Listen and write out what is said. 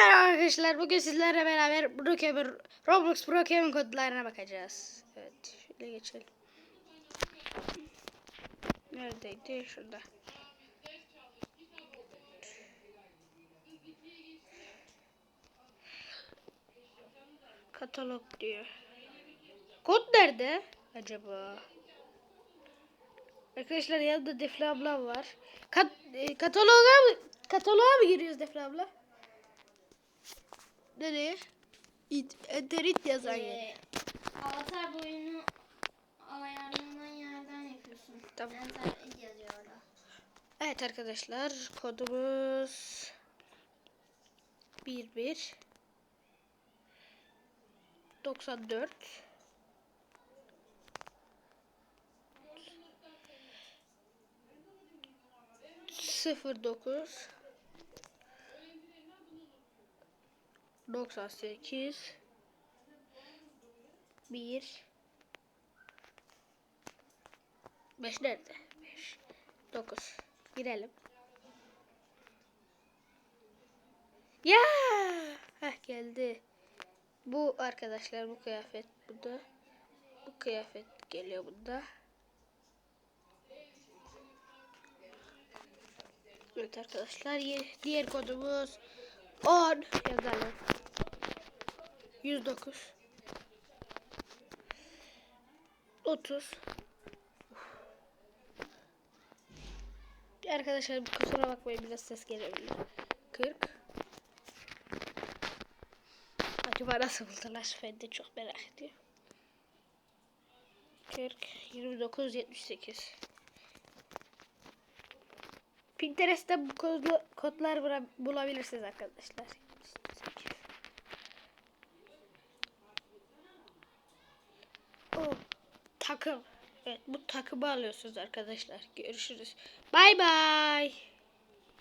merhaba arkadaşlar. Bugün sizlerle beraber Brookhaven, Roblox Brookhaven kodlarına bakacağız. Evet, şöyle geçelim. Neredeydi? Şurada. Katalog diyor. Kod nerede acaba? Arkadaşlar yanında Defne ablam var. Kat, e, kataloğa mı kataloğa mı giriyoruz Defne abla? Nereye? İt, enterit yazan yere. Ee, avatar boyunu ayarlanan yerden yapıyorsun. Tamam. Enter yazıyor orada. Evet arkadaşlar kodumuz 11 94 09 98 1 5 nerede? 5 9 Girelim. Ya! Heh geldi. Bu arkadaşlar bu kıyafet burada. Bu kıyafet geliyor bunda. Evet arkadaşlar diğer kodumuz 10 yazalım. 109 30 Arkadaşlar kusura bakmayın biraz ses gelebilir. 40 Acaba nasıl buldular? Ben de çok merak ediyorum. 40 29 78 Pinterest'te bu kodlar bula- bulabilirsiniz arkadaşlar. Takım. Evet bu takımı alıyorsunuz arkadaşlar. Görüşürüz. Bay bay.